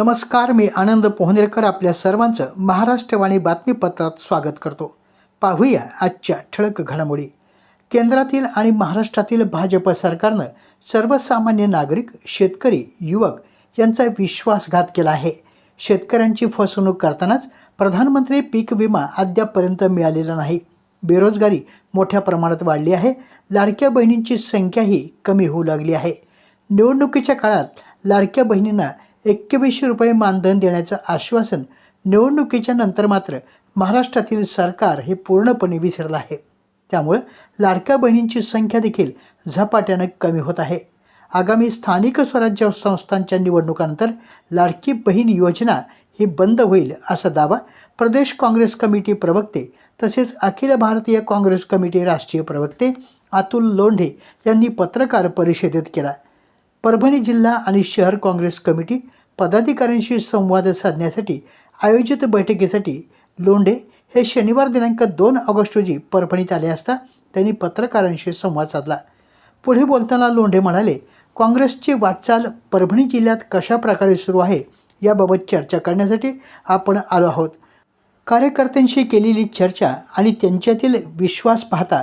नमस्कार मी आनंद पोहनेरकर आपल्या सर्वांचं महाराष्ट्रवाणी बातमीपत्रात स्वागत करतो. पाहूया आजच्या ठळक घडामोडी. केंद्रातील आणि महाराष्ट्रातील भाजप सरकारनं सर्वसामान्य नागरिक शेतकरी युवक यांचा विश्वासघात केला आहे. शेतकऱ्यांची फसवणूक करतानाच प्रधानमंत्री पीक विमा अद्यापपर्यंत मिळालेला नाही. बेरोजगारी मोठ्या प्रमाणात वाढली आहे. लाडक्या बहिणींची संख्याही कमी होऊ लागली आहे. निवडणुकीच्या काळात लाडक्या बहिणींना एकवीसशे रुपये मानधन देण्याचं आश्वासन निवडणुकीच्या नंतर मात्र महाराष्ट्रातील सरकार हे पूर्णपणे विसरलं आहे. त्यामुळे लाडक्या बहिणींची संख्या देखील झपाट्यानं कमी होत आहे. आगामी स्थानिक स्वराज्य संस्थांच्या निवडणुकानंतर लाडकी बहीण योजना ही बंद होईल असा दावा प्रदेश काँग्रेस कमिटी प्रवक्ते तसेच अखिल भारतीय काँग्रेस कमिटी राष्ट्रीय प्रवक्ते अतुल लोंढे यांनी पत्रकार परिषदेत केला. परभणी जिल्हा आणि शहर काँग्रेस कमिटी पदाधिकाऱ्यांशी संवाद साधण्यासाठी आयोजित बैठकीसाठी लोंढे हे शनिवार दिनांक दोन ऑगस्ट रोजी परभणीत आले असता त्यांनी पत्रकारांशी संवाद साधला. पुढे बोलताना लोंढे म्हणाले काँग्रेसची वाटचाल परभणी जिल्ह्यात कशा प्रकारे सुरू आहे याबाबत चर्चा करण्यासाठी आपण आलो आहोत. कार्यकर्त्यांशी केलेली चर्चा आणि त्यांच्यातील विश्वास पाहता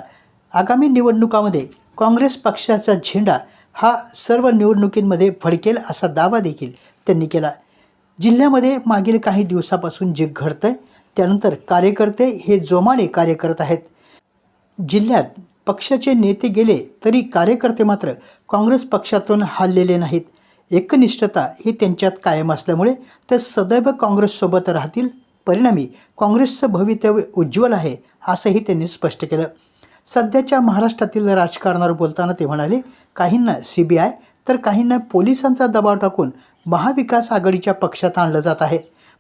आगामी निवडणुकामध्ये काँग्रेस पक्षाचा झेंडा हा सर्व निवडणुकींमध्ये फडकेल असा दावा देखील त्यांनी केला. जिल्ह्यामध्ये मागील काही दिवसापासून जे घडतंय त्यानंतर कार्यकर्ते हे जोमाने कार्य करत आहेत. जिल्ह्यात पक्षाचे नेते गेले तरी कार्यकर्ते मात्र काँग्रेस पक्षातून हाललेले नाहीत. एकनिष्ठता ही त्यांच्यात कायम असल्यामुळे ते सदैव काँग्रेससोबत राहतील. परिणामी काँग्रेसचं भवितव्य उज्ज्वल आहे असंही त्यांनी स्पष्ट केलं. सध्याच्या महाराष्ट्रातील राजकारणावर बोलताना ते म्हणाले काहींना सी बी आय तर काहींना पोलिसांचा दबाव टाकून महाविकास आघाडीच्या पक्षात आणलं जात आहे.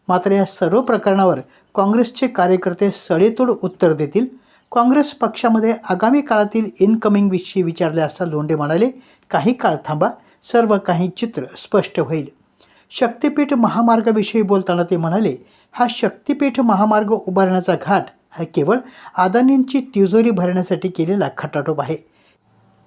मात्र या सर्व प्रकरणावर काँग्रेसचे कार्यकर्ते सडेतोड उत्तर देतील. काँग्रेस पक्षामध्ये आगामी काळातील इनकमिंगविषयी विचारले असता लोंढे म्हणाले काही काळ थांबा सर्व काही चित्र स्पष्ट होईल. शक्तिपीठ महामार्गाविषयी बोलताना ते म्हणाले हा शक्तिपीठ महामार्ग उभारण्याचा घाट हा केवळ अदानींची तिजोरी भरण्यासाठी केलेला खटाटोप आहे.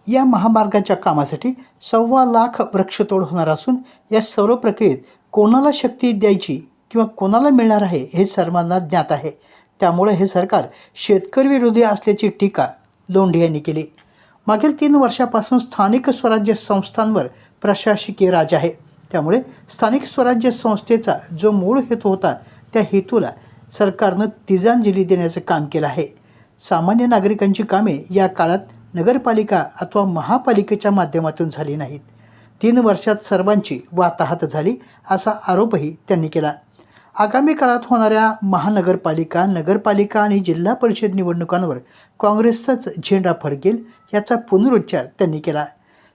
या महामार्गाच्या कामासाठी सव्वा लाख वृक्षतोड होणार असून या सर्व प्रक्रियेत कोणाला शक्ती द्यायची किंवा कोणाला मिळणार आहे हे सर्वांना ज्ञात आहे. त्यामुळे हे सरकार शेतकरी विरोधी असल्याची टीका लोंढे यांनी केली. मागील तीन वर्षापासून स्थानिक स्वराज्य संस्थांवर प्रशासकीय राज आहे. त्यामुळे स्थानिक स्वराज्य संस्थेचा जो मूळ हेतू होता त्या हेतूला सरकारनं तिजांजली देण्याचं काम केलं आहे. सामान्य नागरिकांची कामे या काळात नगरपालिका अथवा महापालिकेच्या माध्यमातून झाली नाहीत. तीन वर्षात सर्वांची वाताहत झाली असा आरोपही त्यांनी केला. आगामी काळात होणाऱ्या महानगरपालिका नगरपालिका आणि जिल्हा परिषद निवडणुकांवर काँग्रेसचाच झेंडा फडकेल याचा पुनरुच्चार त्यांनी केला.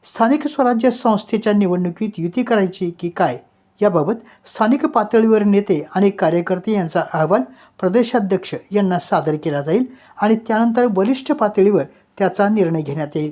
स्थानिक स्वराज्य संस्थेच्या निवडणुकीत युती करायची की काय? याबाबत स्थानिक पातळीवर नेते आणि कार्यकर्ते यांचा अहवाल प्रदेशाध्यक्ष यांना सादर केला जाईल आणि त्यानंतर वरिष्ठ पातळीवर त्याचा निर्णय घेण्यात येईल.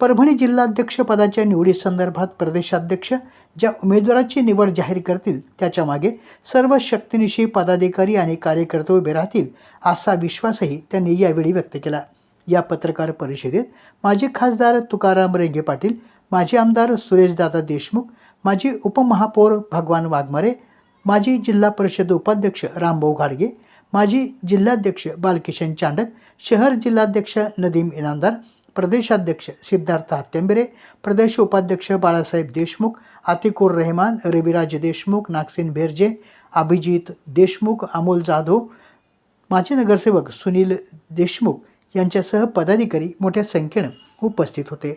परभणी जिल्हाध्यक्षपदाच्या निवडीसंदर्भात प्रदेशाध्यक्ष ज्या उमेदवाराची निवड जाहीर करतील त्याच्यामागे सर्व शक्तिनिशी पदाधिकारी आणि कार्यकर्ते उभे राहतील असा विश्वासही त्यांनी यावेळी व्यक्त केला. या पत्रकार परिषदेत माजी खासदार तुकाराम रेंगे पाटील माजी आमदार सुरेशदादा देशमुख माजी उपमहापौर भगवान वाघमारे माजी जिल्हा परिषद उपाध्यक्ष रामभाऊ घाडगे माजी जिल्हाध्यक्ष बालकिशन चांडक शहर जिल्हाध्यक्ष नदीम इनामदार प्रदेशाध्यक्ष सिद्धार्थ हत्यांबिरे प्रदेश उपाध्यक्ष बाळासाहेब देशमुख आतिकुर रहमान रविराज देशमुख नागसेन भेरजे अभिजित देशमुख अमोल जाधव माजी नगरसेवक सुनील देशमुख यांच्यासह पदाधिकारी मोठ्या संख्येनं उपस्थित होते.